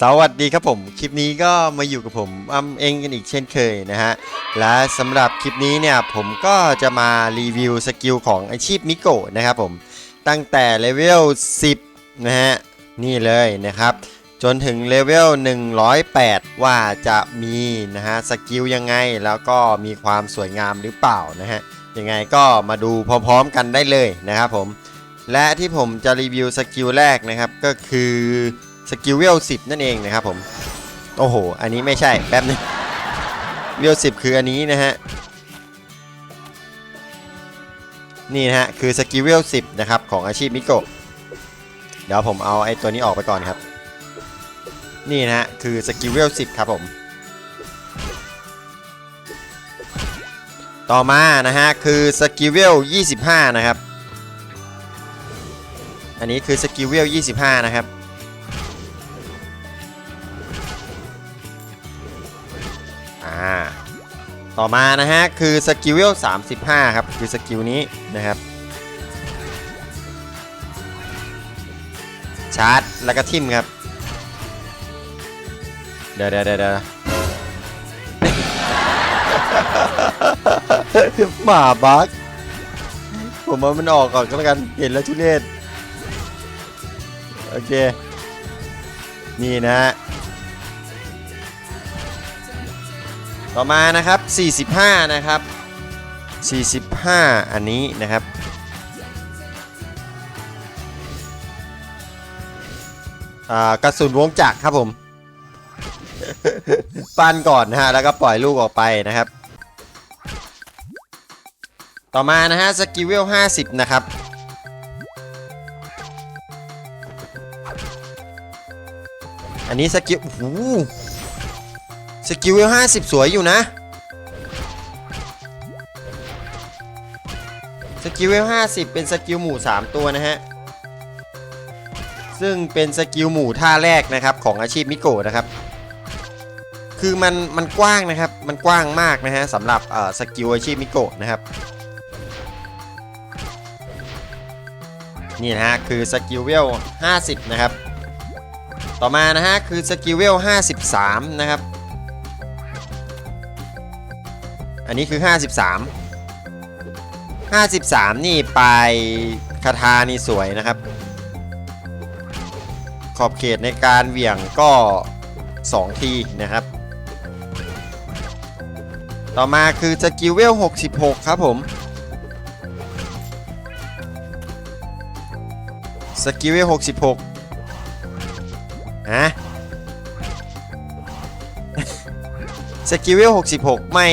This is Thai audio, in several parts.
สวัสดีครับผม คลิปนี้ก็มาอยู่กับผมอ้ำเองกันอีกเช่นเคยนะฮะ และสำหรับคลิปนี้เนี่ยผมก็จะมารีวิวสกิลของอาชีพมิโกะนะครับผม ตั้งแต่เลเวล 10 นะฮะ นี่เลยนะครับ จนถึงเลเวล 108 ว่าจะมีนะฮะสกิลยังไงแล้วก็มีความสวยงามหรือเปล่านะฮะ ยังไงก็มาดูพร้อมๆกันได้เลยนะครับผม และที่ผมจะรีวิวสกิลแรกนะครับก็คือ สกิลเวล10นั่นเองนะครับผมโอ้โห อันนี้ไม่ใช่แป๊บนึงเวล10คืออันนี้นะฮะนี่นะฮะคือสกิลเวล10นะครับของอาชีพมิโกะเดี๋ยวผมเอาไอ้ตัวนี้ออกไปก่อนครับ นี่นะฮะคือสกิลเวล10ครับผม ต่อมานะฮะคือสกิลเวล25นะครับ อันนี้คือสกิลเวล25นะครับ ต่อมานะฮะ คือสกิลเวล35 ครับ คือสกิลนี้นะครับ ชาร์จ แล้วก็ทิมครับ เดี๋ยวเดี๋ยวเดี๋ยวหมาบักผมว่ามันออกก่อนก็แล้วกัน เห็นแล้วทุเรศโอเค นี่นะฮะ ต่อมานะครับ 45 นะครับ 45 อันนี้นะครับอ่ากระสุนวงจักรครับผม ปั้นก่อนนะฮะ แล้วก็ปล่อยลูกออกไปนะครับ ต่อมานะฮะ สกิลเวล 50 นะครับอันนี้สกิลโอ้โห สกิลเวลห้าสิบสวยอยู่นะสกิลเวลห้าสิบเป็นสกิลหมู่สามตัวนะฮะซึ่งเป็นสกิลหมู่ท่าแรกนะครับของอาชีพมิโกะนะครับคือมันมันกว้างนะครับ มันกว้างมากนะฮะสำหรับสกิลอาชีพมิโกะนะครับ นี่นะฮะคือสกิลเวล 50 นะครับ ต่อมานะฮะคือสกิลเวล 53 นะครับ อันนี้คือ 53 53 นี่ไปคาถานี่สวยนะครับ ขอบเขตในการเหวี่ยงก็ 2 ทีนะครับ ต่อมาคือสกิลเวล 66 ครับผมสกิลเวล 66 ฮะสกิลเวล 66 ไม่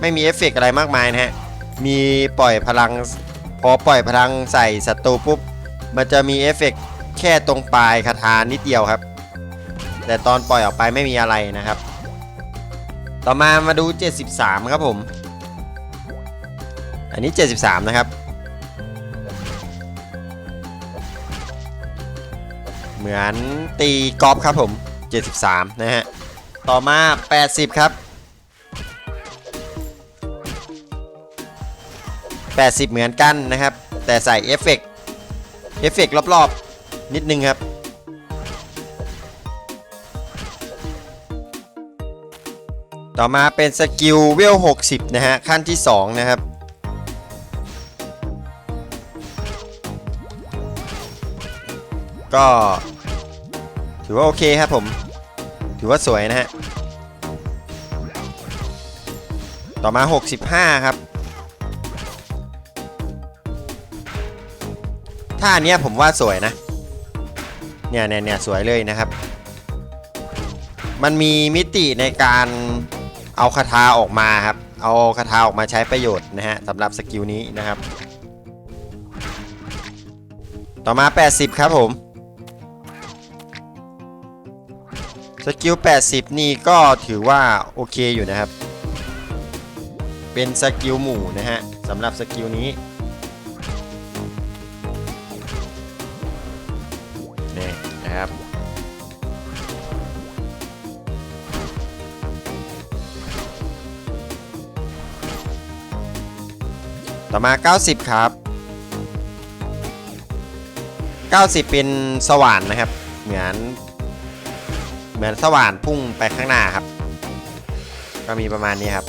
ไม่มีเอฟเฟกต์อะไรมากมายนะฮะ มีปล่อยพลัง พอปล่อยพลังใส่ศัตรูปุ๊บ มันจะมีเอฟเฟกต์แค่ตรงปลายคาถานิดเดียวครับ แต่ตอนปล่อยออกไปไม่มีอะไรนะครับ ต่อมามาดู 73 ครับผม อันนี้ 73 นะครับ เหมือนตีกอล์ฟครับผม 73 นะฮะ ต่อมา 80 ครับ 80 เหมือนกันนะครับ แต่ใส่เอฟเฟกต์เอฟเฟกต์รอบๆ นิดนึงครับต่อมาเป็นสกิลเวล 60 นะฮะ ขั้นที่ 2 นะครับ ก็ถือว่าโอเคครับผม ถือว่าสวยนะฮะ ต่อมา 65 ครับ ท่าเนี้ยผมว่าสวยนะ เนี่ยเนี่ยเนี่ยสวยเลยนะครับ มันมีมิติในการเอาคาถาออกมาครับ เอาคาถาออกมาใช้ประโยชน์นะฮะสำหรับสกิลนี้นะครับ ต่อมา 80 ครับผมสกิล 80 นี่ก็ถือว่าโอเคอยู่นะครับ เป็นสกิลหมู่นะฮะสำหรับสกิลนี้ ต่อมา 90 ครับ 90 เป็นสว่านนะครับ เหมือน เหมือนสว่านพุ่งไปข้างหน้าครับ ก็มีประมาณนี้ครับ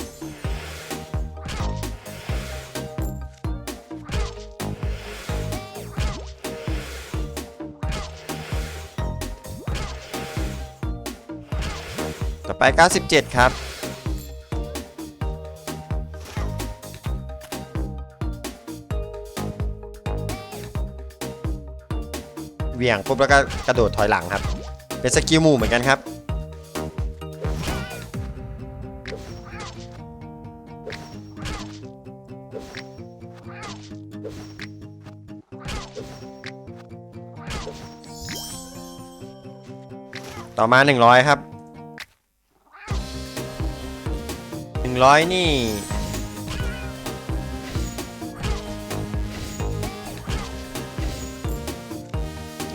ต่อไป 97 ครับ เหวี่ยงปุ๊บแล้วก็กระโดดถอยหลังครับ เป็นสกิลหมู่เหมือนกันครับต่อมา 100 ครับ 100 นี่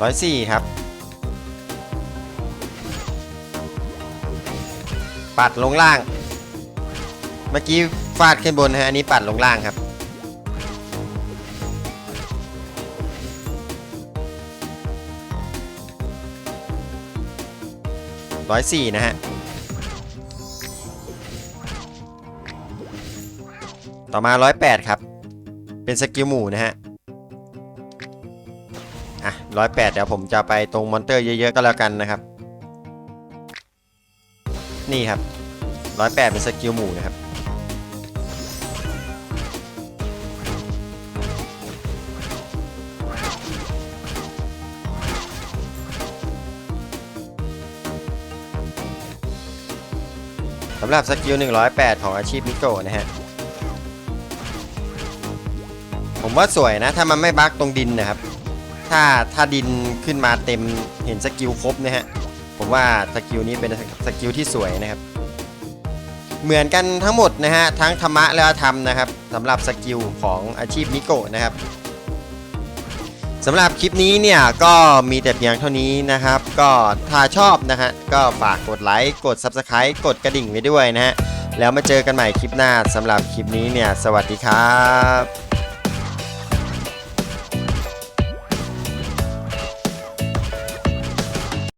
ร้อยสี่ครับ ปัดลงล่าง เมื่อกี้ฟาดขึ้นบนฮะ อันนี้ปัดลงล่างครับ ร้อยสี่นะฮะ ต่อมาร้อยแปดครับ เป็นสกิลหมู่นะฮะอะ ร้อยแปดเดี๋ยวผมจะไปตรงมอนเตอร์เยอะๆก็แล้วกันนะครับ นี่ครับร้อยแปดเป็นสกิลหมู่นะครับสำหรับสกิล 108 ของอาชีพมิโกะนะฮะ ผมว่าสวยนะ ถ้ามันไม่บั๊กตรงดินนะครับ ถ้าถ้าดินขึ้นมาเต็มเห็นสกิลครบนะฮะ ผมว่าสกิลนี้เป็นสกิลที่สวยนะครับ เหมือนกันทั้งหมดนะฮะ ทั้งธรรมะและธรรมนะครับสำหรับสกิลของอาชีพมิโกะนะครับสำหรับคลิปนี้เนี่ยก็มีแต่เพียงเท่านี้นะครับ ก็ถ้าชอบนะฮะก็ฝากกดไลค์กด Subscribe กดกระดิ่งไว้ด้วยนะฮะ แล้วมาเจอกันใหม่คลิปหน้าสำหรับคลิปนี้เนี่ย สวัสดีครับ